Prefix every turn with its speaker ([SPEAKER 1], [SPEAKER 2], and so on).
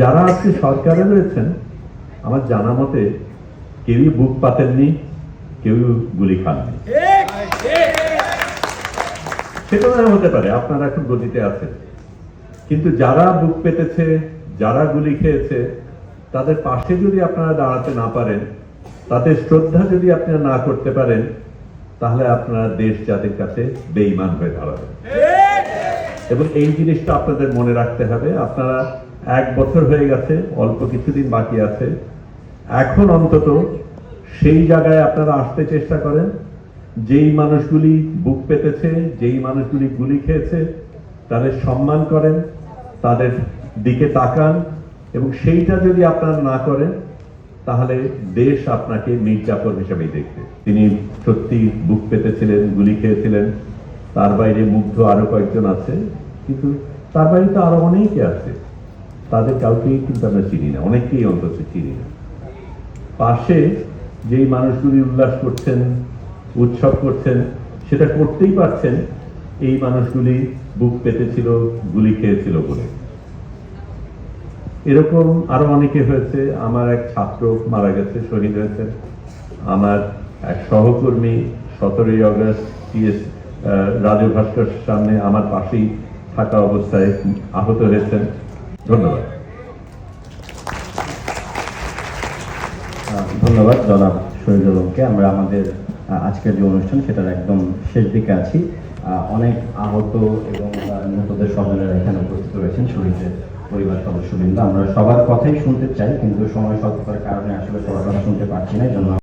[SPEAKER 1] যারা আজকে সরকারে রয়েছেন, আমার জানা মতে কেউই বুক পাতেননি কেউ গুলি খাননি। সেটা না হতে পারে, আপনারা এখন গতিতে আছেন। কিন্তু যারা বুক পেতেছে, যারা গুলি খেয়েছে, তাদের পাশে যদি আপনারা দাঁড়াতে না পারেন, তাদের শ্রদ্ধা যদি আপনারা না করতে পারেন, তাহলে আপনারা দেশ জাতির কাছে বেঈমান হয়ে দাঁড়াবেন। এবং এই জিনিসটা আপনাদের মনে রাখতে হবে, আপনারা এক বছর হয়ে গেছে, অল্প কিছুদিন বাকি আছে। এখন অন্তত সেই জায়গায় আপনারা আসতে চেষ্টা করেন। যেই মানুষগুলি বুক পেতেছে, যেই মানুষগুলি গুলি খেয়েছে, তাদের সম্মান করেন, তাদের দিকে তাকান এবং সেইটা যদি আপনারা না করেন, তাহলে দেশ আপনাকে মির্জাফর হিসেবেই দেখবে। তিনি সত্যি বুক পেতেছিলেন, গুলি খেয়েছিলেন। তার বাইরে মুগ্ধ আরও কয়েকজন আছে, কিন্তু তার বাইরে তো আরও অনেকে আছে। তাদের কাউকেই কিন্তু আমরা চিনি না অনেককেই অন্তত চিনি না। পাশে যেই মানুষগুলি উল্লাস করছেন, উৎসব করছেন, সেটা করতেই পারছেন, এই মানুষগুলি বুক পেতেছিল, গুলি খেয়েছিল বলে। এরকম আরও অনেকে হয়েছে, আমার এক ছাত্র মারা গেছে, শহীদ হয়েছে। আমার এক সহকর্মী সতেরোই টিএস রাজু ভাস্কর সামনে আমার পাশেই থাকা অবস্থায় আহত হয়েছেন। ধন্যবাদ।
[SPEAKER 2] ধন্যবাদ জনাব শহীদুল হককে আমরা আমাদের আজকের যে অনুষ্ঠান সেটার একদম শেষ দিকে আছি। অনেক আহত এবং নিহতদের স্বজনেরা এখানে উপস্থিত রয়েছেন শহীদের পরিবার সদস্যবৃন্দ। আমরা সবার কথাই শুনতে চাই, কিন্তু সময় স্বল্পতার কারণে আসলে সবার কথা শুনতে পারছি না। জন্য